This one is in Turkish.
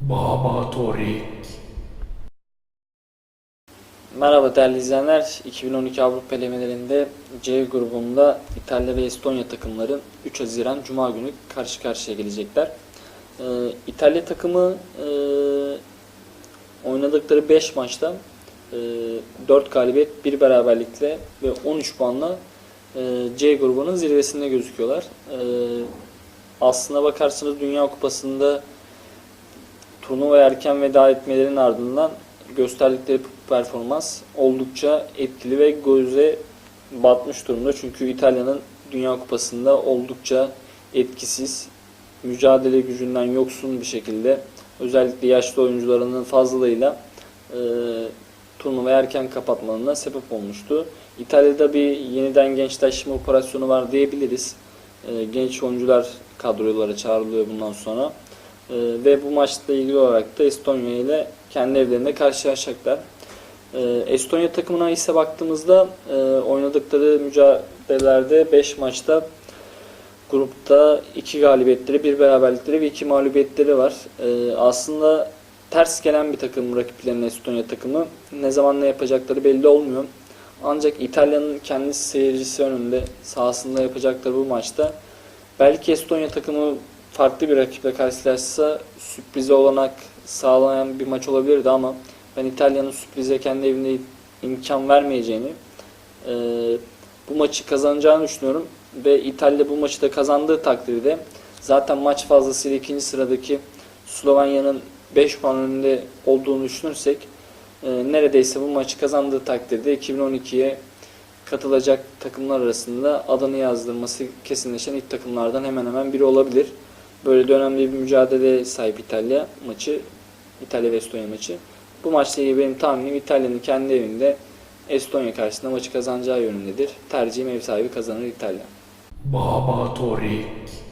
Baba Torik. Merhaba değerli izleyenler. 2012 Avrupa elemelerinde C grubunda İtalya ve Estonya takımları 3 Haziran Cuma günü karşı karşıya gelecekler. Ee, İtalya takımı e, oynadıkları 5 maçta e, 4 galibiyet, 1 beraberlikle ve 13 puanla e, C grubunun zirvesinde gözüküyorlar. E, aslına bakarsanız Dünya Kupası'nda turnuvaya erken veda etmelerinin ardından gösterdikleri performans oldukça etkili ve göze batmış durumda. Çünkü İtalya'nın Dünya Kupası'nda oldukça etkisiz, mücadele gücünden yoksun bir şekilde özellikle yaşlı oyuncularının fazlalığıyla e, turnuvayı erken kapatmalarına sebep olmuştu. İtalya'da bir yeniden gençleşme operasyonu var diyebiliriz. E, genç oyuncular kadrolara çağrılıyor bundan sonra. Ee, ve bu maçla ilgili olarak da Estonya ile kendi evlerinde karşılaşacaklar. Ee, Estonya takımına ise baktığımızda e, oynadıkları mücadelelerde 5 maçta grupta 2 galibiyetleri, 1 beraberlikleri ve 2 mağlubiyetleri var. Ee, aslında ters gelen bir takım rakiplerinin Estonya takımı. Ne zaman ne yapacakları belli olmuyor. Ancak İtalya'nın kendi seyircisi önünde sahasında yapacakları bu maçta belki Estonya takımı farklı bir rakiple karşılaşsa sürprize olanak sağlayan bir maç olabilirdi ama ben İtalya'nın sürprize kendi evinde imkan vermeyeceğini, e, bu maçı kazanacağını düşünüyorum ve İtalya bu maçı da kazandığı takdirde zaten maç fazlasıyla ikinci sıradaki Slovenya'nın 5 puan önünde olduğunu düşünürsek e, neredeyse bu maçı kazandığı takdirde 2012'ye katılacak takımlar arasında adını yazdırması kesinleşen ilk takımlardan hemen hemen biri olabilir. Böyle de önemli bir mücadele sahip İtalya maçı. İtalya ve Estonya maçı. Bu maçla ilgili benim tahminim İtalya'nın kendi evinde Estonya karşısında maçı kazanacağı yönündedir. Tercihim ev sahibi kazanır İtalya. Baba Torik.